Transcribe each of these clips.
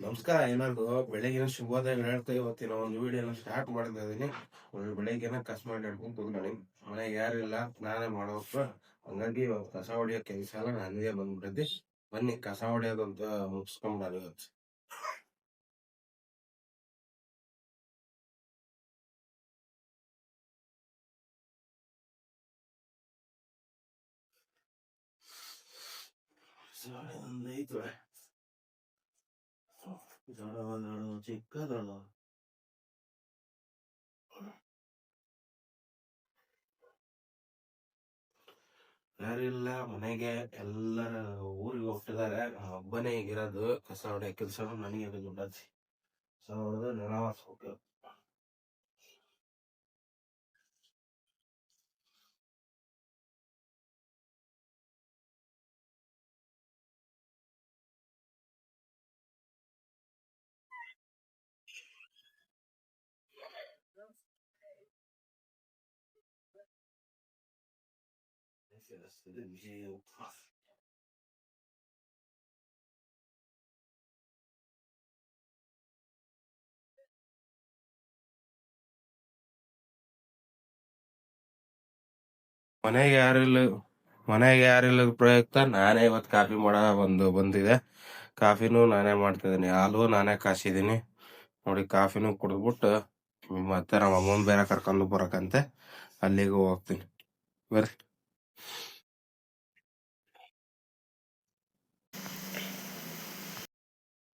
ನಮಸ್ಕಾರ, ಏನಾದ್ರು ಬೆಳಗಿನ ಶುಭೋದಯ ಹೇಳ್ತಾ ಇವತ್ತಿನ ಒಂದು ವಿಡಿಯೋನ ಸ್ಟಾರ್ಟ್ ಮಾಡ್ತಾ ಇದೀನಿ ಒಂದು ಬೆಳಗ್ಗೆನ ಕಸ ಮಾಡಿ ಹಿಡ್ಕೊಂಡು ಕೂತ್ಕೊಂಡಿ ಮನೆಗೆ ಯಾರಿಲ್ಲ ನಾನೇ ಮಾಡೋಪ್ಪ ಹಂಗಾಗಿ ಇವಾಗ ಕಸ ಹೊಡಿಯೋ ಕೆಲಸ ಎಲ್ಲ ನನಗೆ ಬಂದ್ಬಿಟ್ಟಿದ್ದೆ. ಬನ್ನಿ, ಕಸ ಹೊಡಿಯೋದಂತ ಮುಗಿಸ್ಕೊಂಡ್ ನಾನು ಇವತ್ತು. ಐತೆ ದೊಡ್ಡವನು ಚಿಕ್ಕದಳು. ಯಾರಿಲ್ಲ, ಮನೆಗೆ ಎಲ್ಲರ ಊರಿಗೆ ಹೋಗ್ತಿದ್ದಾರೆ. ಒಬ್ಬನೇ ಈಗಿರೋದು ಕಸ ಹೊಡೆ ಕೆಲಸ ನನಗೆ ದುಡ್ಡಾಚಿ ಕಸ ಹೊಡೆದು ನೆಲ ಒರೆಸ್ಬೇಕು ಮನೆಗೆ ಯಾರಿಲ್ಲ ಮನೆಗೆ ಯಾರಿಲ್ಲ ಪ್ರಯುಕ್ತ ನಾನೇ ಇವತ್ತು ಕಾಫಿ ಮಾಡ ಒಂದು ಬಂದಿದೆ. ಕಾಫಿನೂ ನಾನೇ ಮಾಡ್ತಿದ್ದೀನಿ ಹಾಲು ನಾನೇ ಕಾಸಿದ್ದೀನಿ. ನೋಡಿ, ಕಾಫಿನೂ ಕುಡಿದ್ಬಿಟ್ಟು ಮತ್ತೆ ನಮ್ಮ ಅಮ್ಮನ ಬೇರೆ ಕರ್ಕೊಂಡು ಬರಕಂತೆ. ಅಲ್ಲಿಗೂ ಹೋಗ್ತೀನಿ. ಬರ್ರಿ.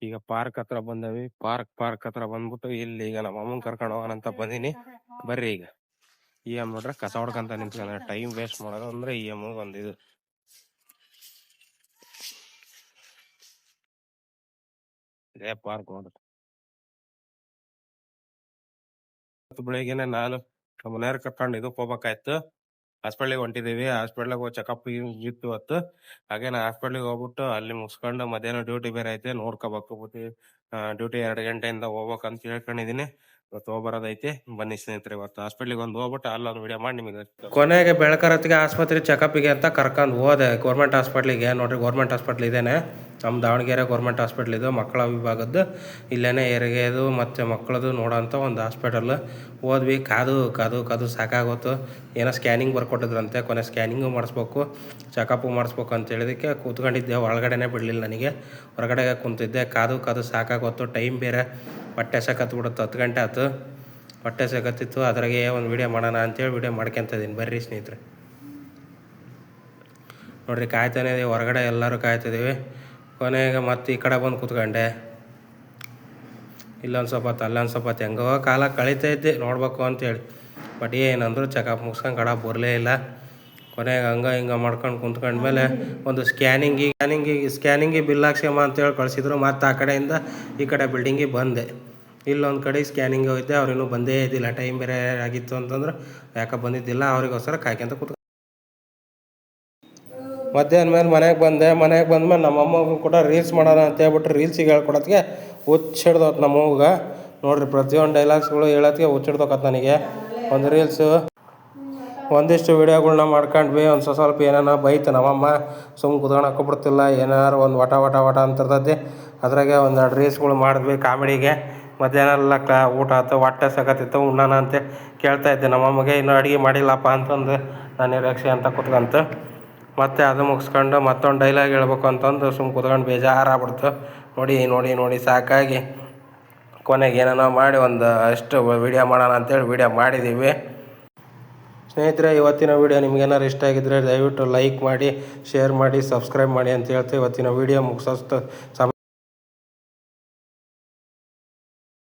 ಈಗ ಪಾರ್ಕ್ ಹತ್ರ ಬಂದವಿ. ಪಾರ್ಕ್ ಪಾರ್ಕ್ ಹತ್ರ ಬಂದ್ಬಿಟ್ಟು ಇಲ್ಲಿ ಈಗ ನಮ್ಮ ಅಮ್ಮನ್ ಕರ್ಕೊಂಡು ಹೋಗೋಣ ಅಂತ ಬಂದೀನಿ. ಬರ್ರಿ ಈಗ. ಇ ಎಂ ನೋಡ್ರೆ ಕಸ ಹೊಡ್ಕಂತ ನಿಂತ್ಕೊಂಡ್ರೆ ಟೈಮ್ ವೇಸ್ಟ್ ಮಾಡೋದು ಅಂದ್ರೆ ಇ ಎಂ ಒಂದಿದು ಇದು. ಪಾರ್ಕ್ ನೋಡ್ರಿ. ಬೆಳಿಗ್ಗೆನೆ ನಾನು ನಮ್ಮ ಮನೆಯವ್ರ ಕರ್ಕೊಂಡು ಇದಕ್ಕೆ ಹೋಗ್ಬೇಕಾಯ್ತು. ಹಾಸ್ಪಿಟ್ಲಿಗೆ ಹೊಂಟಿದೀವಿ. ಹಾಸ್ಪಿಟ್ಲಿಗೆ ಚೆಕಪ್ ಇತ್ತು ಇವತ್ತು ಹಾಗೆ ನಾ ಹಾಸ್ಪಿಟ್ಲಿಗೆ ಹೋಗ್ಬಿಟ್ಟು ಅಲ್ಲಿ ಮುಗಿಸ್ಕೊಂಡು ಮಧ್ಯಾಹ್ನ ಡ್ಯೂಟಿ ಬೇರೆ ಐತೆ ನೋಡ್ಕೋಬೇಕು. ಡ್ಯೂಟಿ ಎರಡು ಗಂಟೆಯಿಂದ ಹೋಗ್ಬೇಕಂತ ಅಂತ ಹೇಳ್ಕೊಂಡಿದೀನಿ ಇವತ್ತು ಹೋಗ್ಬರೋದೈತಿ ಬನ್ನಿ ಸ್ನೇಹಿತರೆ, ಇವತ್ತು ಹಾಸ್ಪಿಟ್ಲಿಗೆ ಒಂದು ಹೋಗ್ಬಿಟ್ಟು ಅಲ್ಲೊಂದು ವಿಡಿಯೋ ಮಾಡಿ ನಿಮಗೆ ಕೊನೆಗೆ ಬೆಳಕರತ್ತಿಗೆ ಆಸ್ಪತ್ರೆ ಚೆಕಪ್ಗೆ ಅಂತ ಕರ್ಕೊಂಡು ಹೋದೆ. ಗೌರ್ಮೆಂಟ್ ಹಾಸ್ಪಿಟ್ಲಿಗೆ ನೋಡ್ರಿ ಗೌರ್ಮೆಂಟ್ ಹಾಸ್ಪಿಟ್ಲ್ ಇದೇನೆ. ನಮ್ಮ ದಾವಣಗೆರೆ ಗೌರ್ಮೆಂಟ್ ಹಾಸ್ಪಿಟ್ಲ್ ಇದು. ಮಕ್ಕಳ ವಿಭಾಗದ್ದು. ಇಲ್ಲೇನೆ ಹೆರಿಗೆದು ಮತ್ತು ಮಕ್ಕಳದು ನೋಡೋಂಥ ಒಂದು ಹಾಸ್ಪಿಟಲ್ ಹೋದ್ವಿ. ಕಾದು ಕಾದು ಕಾದು ಸಾಕಾಗೋತು. ಏನೋ ಸ್ಕ್ಯಾನಿಂಗ್ ಬರ್ಕೊಟ್ಟಿದ್ರಂತೆ. ಕೊನೆ ಸ್ಕ್ಯಾನಿಂಗು ಮಾಡಿಸ್ಬೇಕು. ಚೆಕಪ್ಪು ಮಾಡಿಸ್ಬೇಕು ಅಂತ ಹೇಳಿದಕ್ಕೆ ಕೂತ್ಕೊಂಡಿದ್ದೆ. ಒಳಗಡೆನೇ ಬಿಡಲಿಲ್ಲ ನನಗೆ. ಹೊರಗಡೆ ಕುಂತಿದ್ದೆ. ಕಾದು ಕಾದು ಸಾಕಾಗೋತು ಟೈಮ್ ಬೇರೆ. ಹೊಟ್ಟೆ ಬಿಡುತ್ತೆ, ಹತ್ತು ಗಂಟೆ ಆಯ್ತು ಹೊಟ್ಟೆ ಸಾಕತ್ತಿತ್ತು, ಅದ್ರಾಗೆ ಒಂದು ವಿಡಿಯೋ ಮಾಡೋಣ ಅಂತೇಳಿ ವಿಡಿಯೋ ಮಾಡ್ಕೊಂತ ಇದ್ದೀನಿ ಬರ್ರಿ ಸ್ನೇಹಿತರೆ. ನೋಡ್ರಿ, ಕಾಯ್ತಾನೆ ಇದೀವಿ. ಹೊರಗಡೆ ಎಲ್ಲರೂ ಕಾಯ್ತಿದ್ದೀವಿ ಕೊನೆಗೆ ಮತ್ತೆ ಈ ಕಡೆ ಬಂದು ಕೂತ್ಕೊಂಡೆ. ಇಲ್ಲೊಂದು ಸ್ವಲ್ಪ ಹೊತ್ತು, ಅಲ್ಲೊಂದು ಸ್ವಲ್ಪ ಹೊತ್ತು. ಹೆಂಗೋ ಕಾಲ ಕಳೀತಾ ಇದ್ದೆ, ನೋಡ್ಬೇಕು ಅಂತೇಳಿ. ಬಟ್ ಏನಂದ್ರು ಚೆಕಪ್ ಮುಗಿಸ್ಕೊಂಡು ಕಡ ಬರಲೇ ಇಲ್ಲ. ಕೊನೆಗೆ ಹಂಗ ಹಿಂಗ ಮಾಡ್ಕೊಂಡು ಕುಂತ್ಕೊಂಡ್ಮೇಲೆ ಒಂದು ಸ್ಕ್ಯಾನಿಂಗ್ ಸ್ಕ್ಯಾನಿಂಗಿಗೆ ಸ್ಕ್ಯಾನಿಂಗಿಗೆ ಬಿಲ್ ಹಾಕ್ಸ್ಯಮ್ಮ ಅಂತೇಳಿ ಕಳಿಸಿದ್ರು. ಮತ್ತು ಆ ಕಡೆಯಿಂದ ಈ ಕಡೆ ಬಿಲ್ಡಿಂಗಿಗೆ ಬಂದೆ. ಇಲ್ಲೊಂದು ಕಡೆ ಸ್ಕ್ಯಾನಿಂಗ್ ಹೋಯ್ತೆ ಅವ್ರಿನ್ನೂ ಬಂದೇ ಇದ್ದಿಲ್ಲ. ಟೈಮ್ ಬೇರೆ ಆಗಿತ್ತು ಅಂತಂದ್ರೆ. ಯಾಕೆ ಬಂದಿದ್ದಿಲ್ಲ. ಅವ್ರಿಗೋಸ್ಕರ ಕಾಯ್ಕೊಂತ ಕೂತ್ಕೊಂಡು ಮಧ್ಯಾಹ್ನ ಮೇಲೆ ಮನೆಗೆ ಬಂದೆ. ಮನೆಗೆ ಬಂದ್ಮೇಲೆ ನಮ್ಮ ಅಮ್ಮಗೂ ಕೂಡ ರೀಲ್ಸ್ ಮಾಡೋಣ ಅಂತ ಹೇಳ್ಬಿಟ್ಟು ರೀಲ್ಸಿಗೆ ಹೇಳ್ಕೊಡೋದಕ್ಕೆ ಹುಚ್ಚಿಡ್ದೋತ್ ನಮ್ಮ ಅವ್ಗ. ನೋಡ್ರಿ ಪ್ರತಿಯೊಂದು ಡೈಲಾಗ್ಸ್ಗಳು ಹೇಳೋದಕ್ಕೆ ಹುಚ್ಚಿಡ್ದೋಕತ್ ನನಗೆ. ಒಂದು ರೀಲ್ಸು ಒಂದಿಷ್ಟು ವಿಡಿಯೋಗಳ್ನ ಮಾಡ್ಕೊಂಡ್ವಿ, ಒಂದು ಸ್ವಲ್ಪ ಸ್ವಲ್ಪ ಏನಾನ ಬೈತು ನಮ್ಮಮ್ಮ ಸುಮ್ಮ ಕುತ್ಕೊಳಕ್ಕೆ ಬಿಡ್ತಿಲ್ಲ ಏನಾರು ಒಂದು ವಟ ವಟ ವಟ ಅಂತಿರ್ತೈತಿ ಅದ್ರಾಗೆ ಒಂದೆರಡು ರೀಲ್ಸ್ಗಳು ಮಾಡಿದ್ವಿ ಕಾಮಿಡಿಗೆ. ಮಧ್ಯಾಹ್ನ ಎಲ್ಲ ಕ್ಲಾ ಊಟ ಆಯ್ತು ಹೊಟ್ಟೆ ಸಕತ್ತಿತ್ತು, ಉಣ್ಣೋಣ ಅಂತ ಕೇಳ್ತಾ ಇದ್ದೆ. ನಮ್ಮಮ್ಮಗೆ ಇನ್ನೂ ಅಡುಗೆ ಮಾಡಿಲ್ಲಪ್ಪ ಅಂತಂದು ನಾನು ನಿರೀಕ್ಷೆ ಅಂತ ಕುತ್ಕಂತು. ಮತ್ತೆ ಅದು ಮುಗಿಸ್ಕೊಂಡು ಮತ್ತೊಂದು ಡೈಲಾಗ್ ಹೇಳ್ಬೇಕು ಅಂತಂದು ಸುಮ್ಮ ಕುತ್ಕೊಂಡು ಬೇಜಾರಾಗ್ಬಿಡ್ತು. ನೋಡಿ ನೋಡಿ ನೋಡಿ, ಸಾಕಾಗಿ. ಕೊನೆಗೆ ಏನೇನೋ ಮಾಡಿ ಒಂದು ಅಷ್ಟು ವಿಡಿಯೋ ಮಾಡೋಣ ಅಂತೇಳಿ ವಿಡಿಯೋ ಮಾಡಿದ್ದೀವಿ ಸ್ನೇಹಿತರೆ, ಇವತ್ತಿನ ವಿಡಿಯೋ ನಿಮ್ಗೇನಾರು ಇಷ್ಟ ಆಗಿದ್ದರೆ ದಯವಿಟ್ಟು ಲೈಕ್ ಮಾಡಿ ಶೇರ್ ಮಾಡಿ ಸಬ್ಸ್ಕ್ರೈಬ್ ಮಾಡಿ ಅಂತ ಹೇಳ್ತೀವಿ ಇವತ್ತಿನ ವಿಡಿಯೋ ಮುಗಿಸೋಷ್ಟು ಸಮಯ